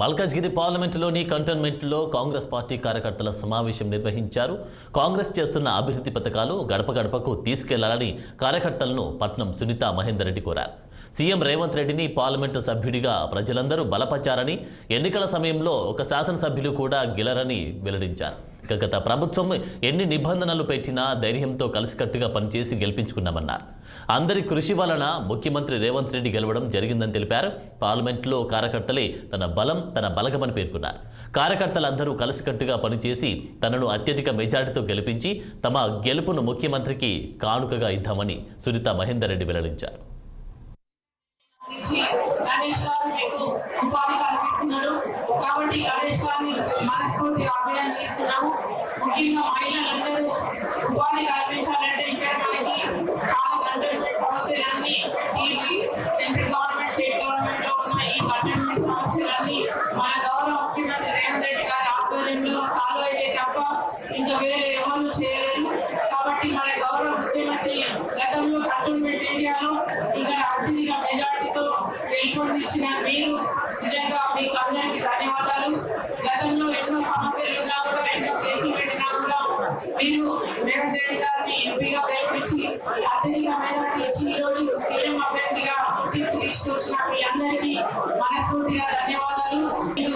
మల్కాజ్గిరి పార్లమెంటులోని కంటోన్మెంట్లో Congress party కార్యకర్తల సమావేశం నిర్వహించారు. కాంగ్రెస్ చేస్తున్న అభివృద్ధి పథకాలు గడప గడపకు తీసుకెళ్ళాలని కార్యకర్తలను పట్నం సునీత మహేందర్ రెడ్డి కోరారు. సీఎం రేవంత్ రెడ్డిని పార్లమెంటు సభ్యుడిగా ప్రజలందరూ బలపరిచారని ఎన్నికల సమయంలో ఒక శాసనసభ్యులు కూడా గెలరని వెల్లడించారు. ఇక గత ప్రభుత్వం ఎన్ని నిబంధనలు పెట్టినా ధైర్యంతో కలిసికట్టుగా పనిచేసి గెలిపించుకున్నామన్నారు. అందరి కృషి వలన ముఖ్యమంత్రి రేవంత్ రెడ్డి గెలవడం జరిగిందని తెలిపారు. పార్లమెంట్లో కార్యకర్తలే తన బలం తన బలగమని పేర్కొన్నారు. కార్యకర్తలందరూ కలిసికట్టుగా పనిచేసి తనను అత్యధిక మెజార్టీతో గెలిపించి తమ గెలుపును ముఖ్యమంత్రికి కానుకగా ఇద్దామని సునీత మహేందర్ రెడ్డి వెల్లడించారు. గణేష్ గారు మీకు ఉపాధి కల్పిస్తున్నాడు కాబట్టి గణేష్ గారిని మనస్ఫూర్తిగా అభినందిస్తున్నాము. ముఖ్యంగా మహిళలందరూ ఉపాధి కల్పించాలంటే ఇక్కడ మనకి చాలా గంటలు సమస్యలన్నీ తీర్చి సెంట్రల్ గవర్నమెంట్ స్టేట్ గవర్నమెంట్లో ఉన్న ఈ కంటైన్మెంట్ సమస్యలన్నీ మన గౌరవ ముఖ్యమంత్రి రేవంత్ రెడ్డి గారి ఆధ్వర్యంలో సాల్వ్ అయితే తప్ప ఇంకా వేరే ఎవరు చేయలేరు. కాబట్టి మన గౌరవ ముఖ్యమంత్రి గతంలో కంటోన్మెంట్ ఏరియాలో ఇంకా అత్యధిక మెజార్టీతో గెలుపొందించిన మీరు నిజంగా మీకు అందరికీ తీసుకొచ్చిన మీ అందరికీ మనస్ఫూర్తిగా ధన్యవాదాలు.